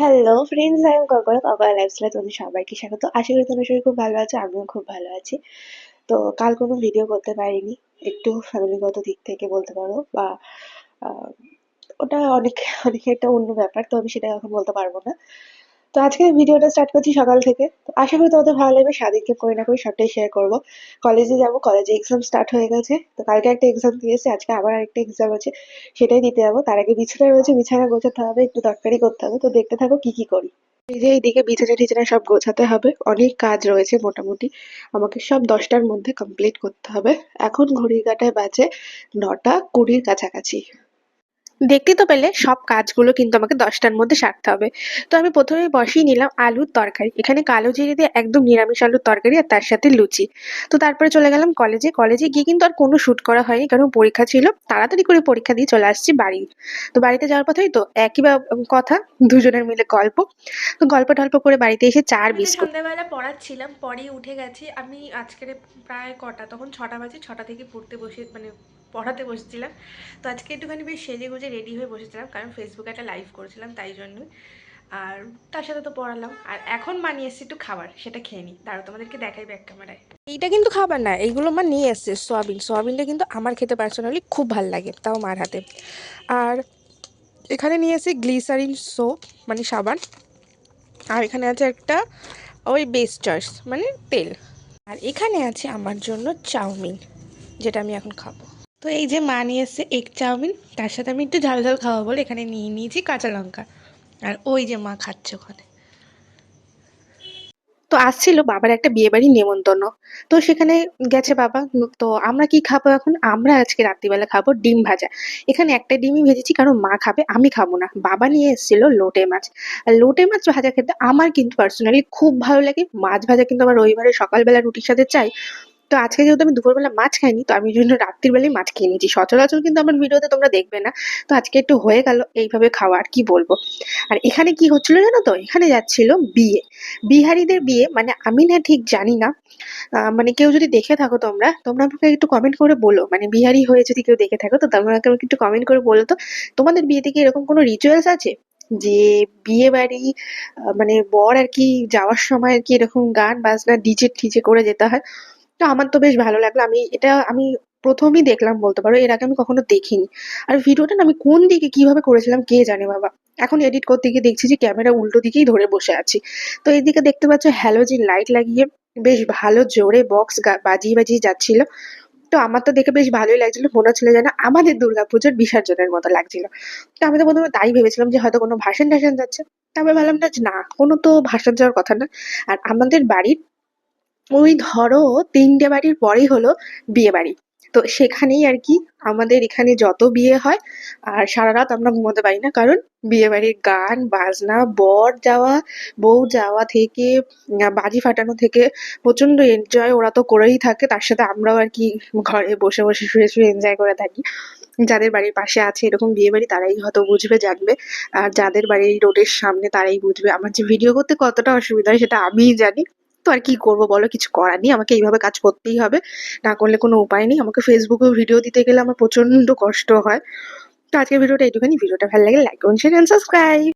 Hello friends I am ককর ককর লাইফস্টাইলে তোমাদের সবাইকে স্বাগত। আশা করি তোমরা সবাই খুব ভালো আছো, আমিও খুব ভালো আছি। তো কাল কোনো ভিডিও করতে পারিনি, একটু ফ্যামিলিগত দিক থেকে বলতে পারো, বা ওটা অনেক অনেক একটা অন্য ব্যাপার, তো আমি সেটা এখন বলতে পারব না। তো আজকে ভিডিওটা স্টার্ট করছি সকাল থেকে। আশা করি তোমাদের ভালো লাগবে। স্বাধীনকে করে না করে সবটাই শেয়ার করব। কলেজে যাব কলেজে এক্সাম স্টার্ট হয়ে গেছে। তো কালকে একটা এক্সাম দিয়েছে আজকে আবার আরেকটা এক্সাম আছে, সেটাই দিতে যাব। তার আগে বিছানা রয়েছে, বিছানা গোছাতে হবে, একটু তরকারি করতে হবে। তো দেখতে থাকো কি কি করি। এই যে এইদিকে বিছানা টিছানা সব গোছাতে হবে। অনেক কাজ রয়েছে মোটামুটি। আমাকে সব দশটার মধ্যে কমপ্লিট করতে হবে। এখন ঘড়ির কাঁটায় বাজে নটা কুড়ির কাছাকাছি। দেখতে তো পেলে সব কাজগুলো কিন্তু আমাকে দশটার মধ্যে সারতে হবে। তো আমি প্রথমে বসিয়ে নিলাম আলুর তরকারি। এখানে কালো জিরে দিয়ে একদম নিরামিষ আলুর তরকারি আর তার সাথে লুচি। তো তারপরে চলে গেলাম কলেজে কলেজে গিয়ে কিন্তু আর কোনো শ্যুট করা হয়নি কারণ পরীক্ষা ছিল। তাড়াতাড়ি করে পরীক্ষা দিয়ে চলে আসছি বাড়ি। তো বাড়িতে যাওয়ার পথেই তো একই কথা দুজনের মিলে গল্প। তো গল্প টল্প করে বাড়িতে এসে চার বিস্কুট। সন্ধ্যাবেলা পড়াচ্ছিলাম পরেই উঠে গেছি। আমি আজকের প্রায় কটা তখন ছটা বাজে ছটা থেকে পড়তে বসে মানে পড়াতে বসেছিলাম। তো আজকে একটুখানি বেশ সেজে গুজে রেডি হয়ে বসেছিলাম, কারণ ফেসবুকে একটা লাইভ করেছিলাম তাই জন্যই। আর তার সাথে তো পড়ালাম। আর এখন বানিয়ে এসেছি একটু খাবার, সেটা খেয়ে নিই। দাঁড়াও, তোমাদেরকে দেখাই ব্যাক ক্যামেরায় এইটা কিন্তু খাবার না, এইগুলো মা নিয়ে এসছে, সোয়াবিন। সোয়াবিনটা কিন্তু আমার খেতে পার্সোনালি খুব ভালো লাগে, তাও মার হাতে। আর এখানে নিয়ে এসেছি গ্লিসারিন সোপ মানে সাবান। আর এখানে আছে একটা ওই বেস চয়েস মানে তেল। আর এখানে আছে আমার জন্য চাউমিন, যেটা আমি এখন খাব। তো এই যে মা নিয়ে এসছে এগ চাউমিন, তার সাথে আমি একটু ঝাল ঝাল খাওয়া বলে এখানে নিয়ে নিয়েছি কাঁচা লঙ্কা। আর ওই যে মা খাচ্ছে ওখানে। তো আসছিল বাবার একটা বিয়ে বাড়ির নেমন্তন্ন। তো সেখানে গেছে বাবা, তো আমরা কি খাব এখন? আমরা আজকে রাত্রিবেলা খাব ডিম ভাজা। এখানে একটা ডিমই ভেজেছি, কারণ মা খাবে, আমি খাব না। বাবা নিয়ে এসেছিল লোটে মাছ। আর লোটে মাছ ভাজা খেতে আমার কিন্তু পার্সোনালি খুব ভালো লাগে। মাছ ভাজা কিন্তু আমার রবিবারে সকালবেলা রুটির সাথে চাই। তো আজকে যেহেতু আমি দুপুরবেলা মাছ খাইনি, তো আমি জন্য রাত্রির বেলায় মাছ খেয়ে নিয়েছি। সচরাচর কিন্তু আমার ভিডিওতে তোমরা দেখবে না। তো আজকে একটু হয়ে গেল এইভাবে খাওয়া, আর কি বলব? আর এখানে কি হচ্ছিল জানো তো? এখানে যাচ্ছিল বিয়ে। বিহারিদের বিয়ে মানে আমি না ঠিক জানি না। মানে কেউ যদি দেখে থাকো তোমরা তোমরা আমাকে একটু কমেন্ট করে বলো। মানে বিহারি হয়ে যদি কেউ দেখে থাকো, তো তোমরা আমাকে একটু কমেন্ট করে বলো তো। তোমাদের বিয়েতে কি এরকম কোনো রিচুয়ালস আছে? যে বিয়ে বাড়ি মানে বর আর কি যাওয়ার সময় আর কি এরকম গান বাজনা ডিজে টিজে করে যেতে হয়? তো আমার তো বেশ ভালো লাগল। আমি এটা আমি প্রথমই দেখলাম বলতে পারো, এর আগে আমি কখনো দেখিনি। আর ভিডিওটা আমি কোন দিকে কীভাবে করেছিলাম কে জানে বাবা। এখন এডিট করতে গিয়ে দেখছি যে ক্যামেরা উল্টো দিকেই ধরে বসে আছি। তো এইদিকে দেখতে পাচ্ছ হ্যালোজিন লাইট লাগিয়ে বেশ ভালো জোরে বক্স বাজিয়ে বাজিয়ে যাচ্ছিল। তো আমার তো দেখে বেশ ভালোই লাগছিল, মনে হচ্ছিল যেন আমাদের দুর্গাপুজোর বিসর্জনের মতো লাগছিল। তো আমি তো প্রথমে তাই ভেবেছিলাম যে হয়তো কোনো ভাষণ টাষণ যাচ্ছে তারপরে ভাবলাম না, কোনো তো ভাষণ যাওয়ার কথা না। আর আমাদের বাড়ির ওই ধরো তিনটে বাড়ির পরেই হলো বিয়ে বাড়ি। তো সেখানেই আর কি আমাদের এখানে যত বিয়ে হয়, আর সারা রাত আমরা ঘুমোতে পারি না। কারণ বিয়ে বাড়ির গান, বাজনা, বর যাওয়া, বউ যাওয়া থেকে বাজি ফাটানো থেকে প্রচণ্ড এনজয় ওরা তো করেই থাকে। তার সাথে আমরাও আর কি ঘরে বসে বসে শুয়ে শুয়ে এনজয় করে থাকি। যাদের বাড়ির পাশে আছে এরকম বিয়ে বাড়ি তারাই হয়তো বুঝবে, জানবে। আর যাদের বাড়ির রোডের সামনে তারাই বুঝবে। আমার যে ভিডিও করতে কতটা অসুবিধা হয় সেটা আমিই জানি। তো আর কি করব বলো? কিছু করার নেই, আমাকে এইভাবে কাজ করতেই হবে। না করলে কোনো উপায় নেই। আমাকে ফেসবুকেও ভিডিও দিতে গেলে আমার প্রচণ্ড কষ্ট হয়। তো আজকের ভিডিওটা এইটুখানি। ভিডিওটা ভালো লাগে লাইক করুন শেয়ার সাবস্ক্রাইব